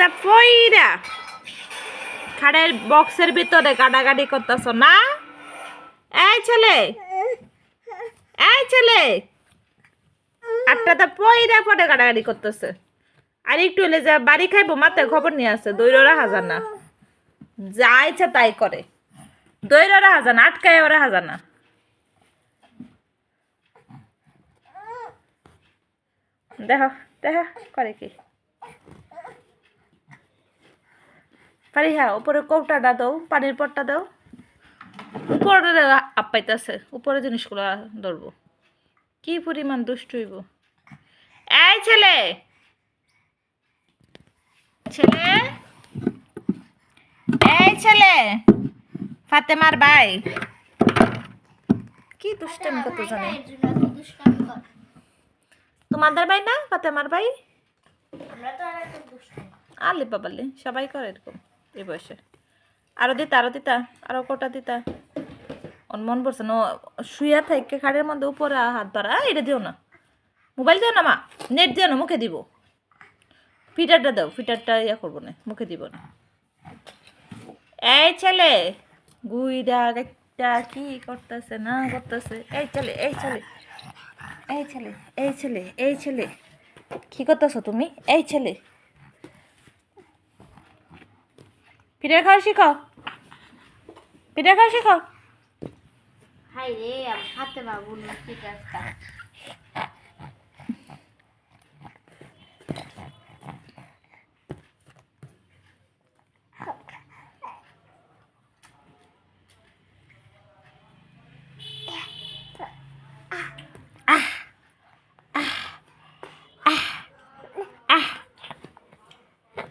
দা পইরা খাড়ের বক্সের ভিতরে গাডাগাডি করতেছ না? এই ছেলে এই ছেলে। আটটা দা পইরা পরে গাডাগাডি করতেছে। আর একটু হলে যা বাড়ি খাইবো, মাথায় খবর নিয়ে আসে দৈরা হাজার না। যা ইচ্ছা তাই করে। দৈরা হাজার না, আটকায় ওরা হাজার না। দেখো দেখো, করে কি? পারি হ্যাঁ উপরে কৌটাটা দাও পানির পটটা দাও। উপরে আপাইতেছে উপরে জিনিসগুলো ধরবো। কি পরিমাণ দুষ্ট হইব। এই ছেলে! ছেলে! এই ছেলে! ফাতেমার ভাই! কি দুষ্টামি কত জানে। তোমাদের ভাই না ফাতেমার ভাই? আলে বাবালে সবাই করে এরকম। এই বয়সে। আরও দিতা আরও দিতা, আরও কটা দিতা। মন পড়ছে না শুয়া থেকে খাড়ের মধ্যে উপরে হাত ধরা। এটা দিও না। মোবাইল দিও না, মা। নেট দিও না, মুখে দিব। ফিটারটা দাও, ফিটারটা ইয়া করব না, মুখে দিব না। এই ছেলে গুইডা একটা কি করতেছে, না করতেছে। এই ছেলে এই ছেলে এই ছেলে এই ছেলে এই ছেলে। কি করতেছো তুমি? এই ছেলে। পিঠা খাওয়া শিখো। পিঠা খাওয়া শিখো। হাই রে হাতে বাবু